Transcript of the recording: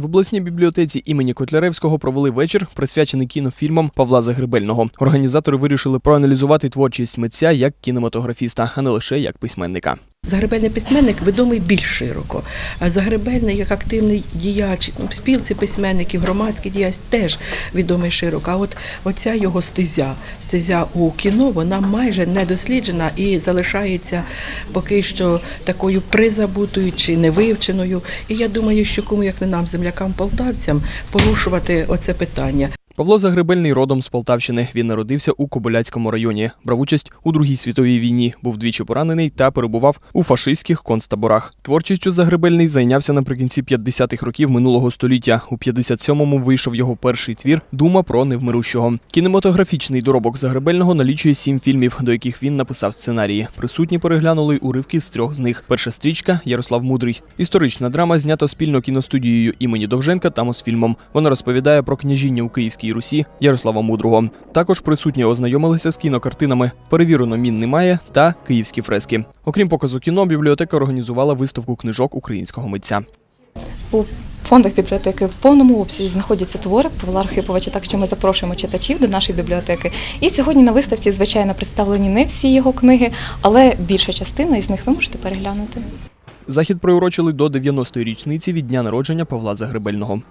В обласній бібліотеці імені Котляревського провели вечір, присвячений кінофільмам Павла Загребельного. Організатори вирішили проаналізувати творчість митця як кінематографіста, а не лише як письменника. Загребельний письменник відомий більш широко. Загребельний як активний діяч в спілці письменників, громадський діяч теж відомий широко. А от оця його стезя, стезя у кіно, вона майже не досліджена і залишається поки що такою призабутою чи невивченою. І я думаю, що кому як не нам, землякам полтавцям, порушувати оце питання. Павло Загребельний родом з Полтавщини. Він народився у Кобиляцькому районі, брав участь у Другій світовій війні, був двічі поранений та перебував у фашистських концтаборах. Творчістю Загребельний зайнявся наприкінці 50-х років минулого століття. У 57-му вийшов його перший твір Дума про невмирущого. Кінематографічний доробок Загребельного налічує сім фільмів, до яких він написав сценарії. Присутні переглянули уривки з трьох з них. Перша стрічка Ярослав Мудрий. Історична драма знята спільно кіностудією імені Довженка та Мосфільмом. Вона розповідає про княжіння у Київській Русі Ярослава Мудрого. Також присутні ознайомилися з кінокартинами Перевірено мін немає та Київські фрески. Окрім показу кіно, бібліотека організувала виставку книжок українського митця. У фондах бібліотеки в повному обсязі знаходяться твори Павла Архиповича, так що ми запрошуємо читачів до нашої бібліотеки. І сьогодні на виставці, звичайно, представлені не всі його книги, але більша частина із них ви можете переглянути. Захід приурочили до 90-ї річниці від дня народження Павла Загребельного.